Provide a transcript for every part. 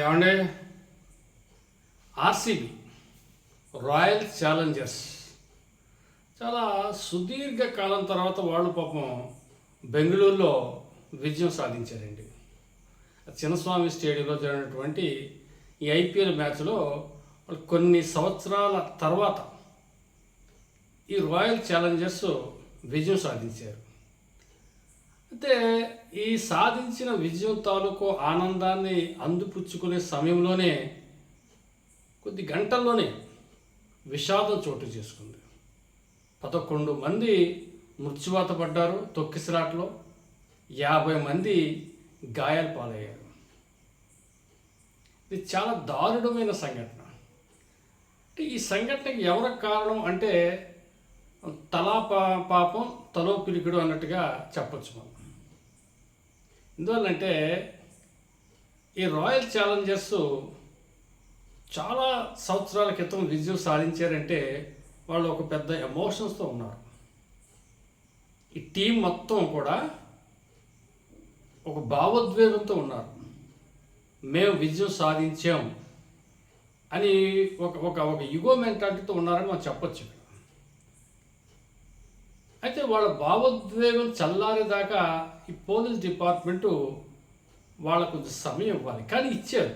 ఏమండే? RCB royal challengers. చాలా సుదీర్ఘ కాలం తర్వాత వాళ్ళు పాపం బెంగళూరులో విజయం సాధించారండి. చిన్నస్వామి స్టేడియంలో జరిగినటువంటి ఈ ఐపీఎల్ మ్యాచ్లో కొన్ని సంవత్సరాల తర్వాత ఈ రాయల్ ఛాలెంజర్స్ విజయం సాధించారు. అయితే ఈ సాధించిన విజయం తాలూకు ఆనందాన్ని అందిపుచ్చుకునే సమయంలోనే కొద్ది గంటల్లోనే విషాదం చోటు చేసుకుంది. పదకొండు మంది మృత్యువాత పడ్డారు తొక్కిసిరాట్లో యాభై మంది గాయాల పాలయ్యారు. ఇది చాలా దారుణమైన సంఘటన. అంటే ఈ సంఘటనకి ఎవరికి కారణం అంటే తలా పాపం తలో పిలికుడు అన్నట్టుగా చెప్పొచ్చు మనం. ఎందువల్లంటే ఈ రాయల్ ఛాలెంజర్స్ చాలా సంవత్సరాల క్రితం విజయం సాధించారంటే వాళ్ళు ఒక పెద్ద ఎమోషన్స్తో ఉన్నారు. ఈ టీం మొత్తం కూడా ఒక భావోద్వేగంతో ఉన్నారు. మేము విజయం సాధించాం అని ఒక ఒక ఒక యుగో మెంటాలిటీతో ఉన్నారని మనం చెప్పొచ్చు ఇక్కడ. అయితే వాళ్ళ భావోద్వేగం చల్లారేదాకా ఈ పోలీస్ డిపార్ట్మెంటు వాళ్ళకు కొంచెం సమయం ఇవ్వాలి. కానీ ఇచ్చారు.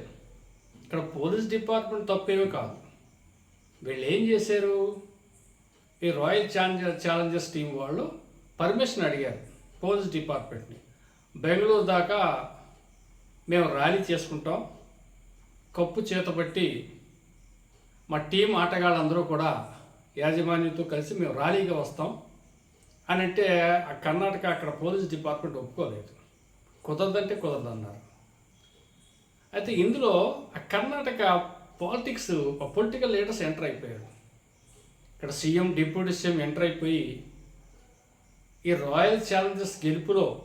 ఇక్కడ పోలీస్ డిపార్ట్మెంట్ తప్పేమీ కాదు. వీళ్ళు ఏం చేశారు? ఈ రాయల్ ఛాలెంజర్ ఛాలెంజర్స్ టీం వాళ్ళు పర్మిషన్ అడిగారు పోలీస్ డిపార్ట్మెంట్ని. బెంగళూరు దాకా మేము ర్యాలీ చేసుకుంటాం. కప్పు చేతబట్టి మా టీం ఆటగాళ్ళందరూ కూడా యాజమాన్యంతో కలిసి మేము ర్యాలీగా వస్తాం. అని అంటే ఆ కర్ణాటక అక్కడ పోలీస్ డిపార్ట్మెంట్ ఒప్పుకోలేదు. కుదరదంటే కుదరదన్నారు. అయితే ఇందులో ఆ Karnataka politics political leaders enter అయిపోయారు. ఇక్కడ సీఎం డిప్యూటీ సీఎం ఎంటర్ అయిపోయి ఈ రాయల్ ఛాలెంజర్స్ గెలుపులో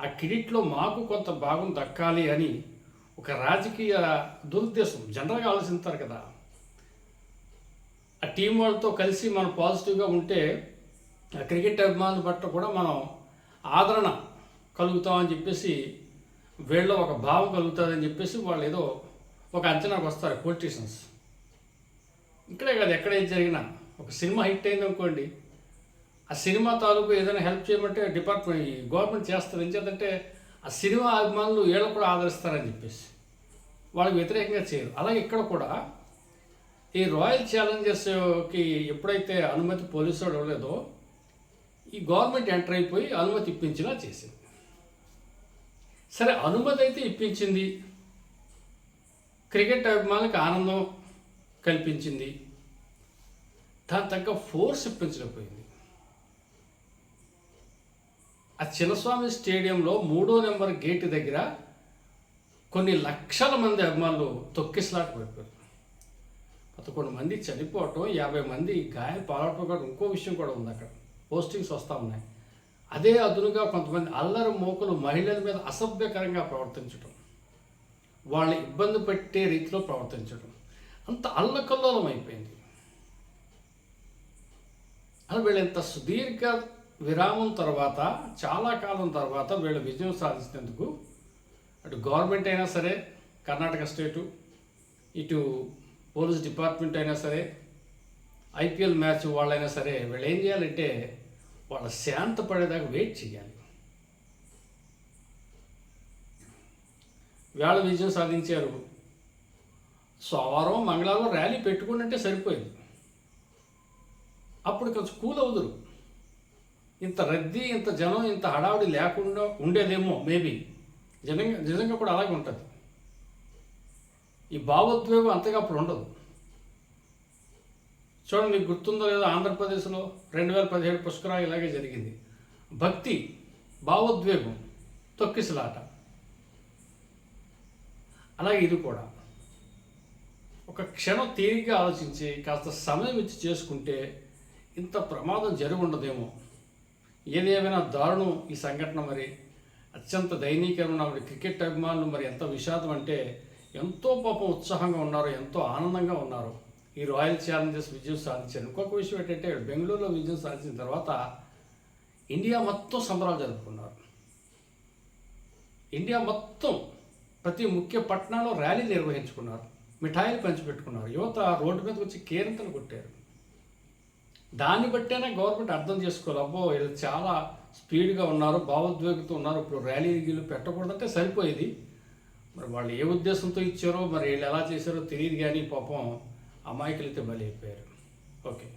ఆ కిరీట్లో మాకు కొంత భాగం దక్కాలి అని ఒక రాజకీయ దురుద్దేశం జనరల్గా ఆలోచిస్తారు కదా. ఆ టీం వాళ్ళతో కలిసి మనం పాజిటివ్గా ఉంటే క్రికెట్ అభిమానుల పట్ల కూడా మనం ఆదరణ కలుగుతామని చెప్పేసి వీళ్ళలో ఒక భావం కలుగుతుందని చెప్పేసి వాళ్ళు ఏదో ఒక అంచనాకు వస్తారు పొలిటీషియన్స్. ఇక్కడే కాదు ఎక్కడ జరిగినా ఒక సినిమా హిట్ అయింది అనుకోండి ఆ సినిమా తాలూకు ఏదైనా హెల్ప్ చేయమంటే డిపార్ట్మెంట్ గవర్నమెంట్ చేస్తారు. ఎందుకంటే ఆ సినిమా అభిమానులు వీళ్ళు కూడా ఆదరిస్తారని చెప్పేసి వాళ్ళకి వ్యతిరేకంగా చేయరు. అలాగే ఇక్కడ కూడా ఈ రాయల్ ఛాలెంజర్స్కి ఎప్పుడైతే అనుమతి పోలీసు వాళ్ళు ఇవ్వలేదో ఈ గవర్నమెంట్ ఎంటర్ అయిపోయి అనుమతి ఇప్పించినా చేసింది. సరే అనుమతి అయితే ఇప్పించింది. క్రికెట్ అభిమానులకు ఆనందం కల్పించింది. దాని తగ్గ ఫోర్స్ ఇప్పించలేకపోయింది ఆ చిన్నస్వామి స్టేడియంలో మూడో నెంబర్ గేట్ దగ్గర కొన్ని లక్షల మంది అభిమానులు తొక్కిసలాట పడిపోయారు పదకొండు మంది చనిపోవటం యాభై మంది గాయం పాలవటం కూడా ఇంకో విషయం కూడా ఉంది అక్కడ. పోస్టింగ్స్ వస్తూ ఉన్నాయి. అదే అదునుగా కొంతమంది అల్లరి మోకలు మహిళల మీద అసభ్యకరంగా ప్రవర్తించడం వాళ్ళని ఇబ్బంది పెట్టే రీతిలో ప్రవర్తించడం అంత అల్లకల్లోలం అయిపోయింది. అని వీళ్ళు ఇంత సుదీర్ఘ విరామం తర్వాత చాలా కాలం తర్వాత వీళ్ళు విజయం సాధించినందుకు అటు గవర్నమెంట్ అయినా సరే కర్ణాటక స్టేటు ఇటు పోలీస్ డిపార్ట్మెంట్ అయినా సరే ఐపీఎల్ మ్యాచ్ వాళ్ళైనా సరే వీళ్ళు ఏం చేయాలంటే వాళ్ళ శాంత పడేదాకా వెయిట్ చేయాలి. వేళ విజయం సాధించారు. సోమవారం మంగళవారం ర్యాలీ పెట్టుకుంటే సరిపోయింది. అప్పుడు కొంచెం కూల్ అవుదురు. ఇంత రద్దీ ఇంత జనం ఇంత హడావుడి లేకుండా ఉండేదేమో మేబీ. నిజంగా నిజంగా కూడా అలాగే ఉంటుంది. ఈ భావోద్వేగం అంతగా అప్పుడు ఉండదు. చూడండి మీకు గుర్తుందో లేదో ఆంధ్రప్రదేశ్లో రెండు వేల పదిహేడు పుష్కరా ఇలాగే జరిగింది. భక్తి భావోద్వేగం తొక్కిసలాట. అలాగే ఇది కూడా. ఒక క్షణం తీరిగ్గా ఆలోచించి కాస్త సమయం ఇచ్చి చేసుకుంటే ఇంత ప్రమాదం జరిగి ఉండదేమో. ఏదేమైనా దారుణం ఈ సంఘటన మరి. అత్యంత దయనీకరమైన మరి క్రికెట్ అభిమానులు మరి ఎంత విషాదం అంటే ఎంతో పాపం ఉత్సాహంగా ఉన్నారు ఎంతో ఆనందంగా ఉన్నారు. ఈ రాయల్ ఛాలెంజర్స్ విజయం సాధించారు. ఇంకొక విషయం ఏంటంటే బెంగళూరులో విజయం సాధించిన తర్వాత ఇండియా మొత్తం సంబరాలు జరుపుకున్నారు. ఇండియా మొత్తం ప్రతి ముఖ్య పట్టణాల్లో ర్యాలీలు నిర్వహించుకున్నారు. మిఠాయిలు పంచిపెట్టుకున్నారు. యువత రోడ్డు మీద వచ్చి కేరింతలు కొట్టారు. దాన్ని బట్టేనే గవర్నమెంట్ అర్థం చేసుకోవాలి. అబ్బో వీళ్ళు చాలా స్పీడ్గా ఉన్నారు భావోద్వేగంతో ఉన్నారు. ఇప్పుడు ర్యాలీ పెట్టకూడదంటే సరిపోయేది. మరి వాళ్ళు ఏ ఉద్దేశంతో ఇచ్చారో మరి వీళ్ళు ఎలా చేశారో తెలియదు కానీ పాపం అమాయకులైతే బలి అయిపోయారు. ఓకే.